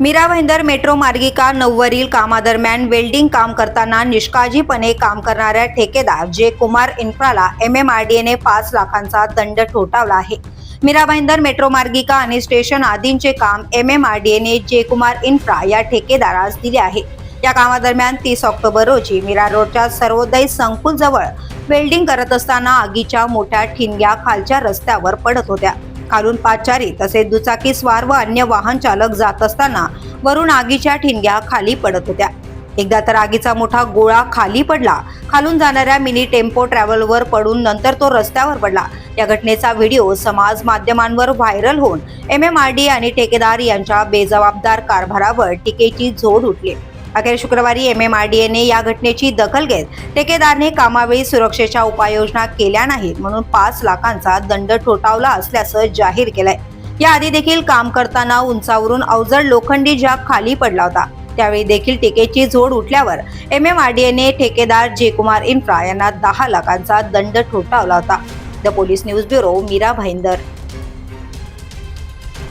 Mira Bhayandar metro मार्गिका नऊवरील कामादरम्यान वेल्डिंग काम करताना निष्काळजीपणे काम करणाऱ्या ठेकेदार जे कुमार इन्फ्राला एम एम आर डी एने पाच लाखांचा दंड ठोठावला आहे. मीरा भाईंदर मेट्रो मार्गिका आणि स्टेशन आदींचे काम एम एम आर डी एने जे कुमार इन्फ्रा या ठेकेदारास दिले आहे. या कामादरम्यान तीस ऑक्टोबर रोजी मीरा रोडच्या सर्वोदय संकुल जवळ वेल्डिंग करत असताना आगीच्या मोठ्या ठिणग्या खालच्या रस्त्यावर पडत होत्या. खालून पाचारी तसेच दुचाकी स्वार व अन्य वाहन चालक जात असताना वरून आगीच्या ठिणग्या खाली पडत होत्या. एकदा तर आगीचा मोठा गोळा खाली पडला. खालून जाणाऱ्या मिनी टेम्पो ट्रॅव्हलवर पडून नंतर तो रस्त्यावर पडला. या घटनेचा व्हिडिओ समाज माध्यमांवर व्हायरल होऊन एम एम आर डी आणि ठेकेदार यांच्या बेजबाबदार कारभारावर टीकेची झोड उठली. अखेर शुक्रवारी एम एम आर डी एने या घटनेची दखल घेत ठेकेदारने कामावेळी सुरक्षेच्या उपाययोजना केल्या नाहीत म्हणून पाच लाखांचा दंड ठोठावला असल्याचं जाहीर केलंय. याआधी देखील काम करताना उंचावरून अवजड लोखंडी जाब खाली पडला होता. त्यावेळी देखील टीकेची झोड उठल्यावर एम एम आर डी एने ठेकेदार जयकुमार इन्फ्रा यांना दहा लाखांचा दंड ठोठावला होता. The police news bureau Mira Bhayandar.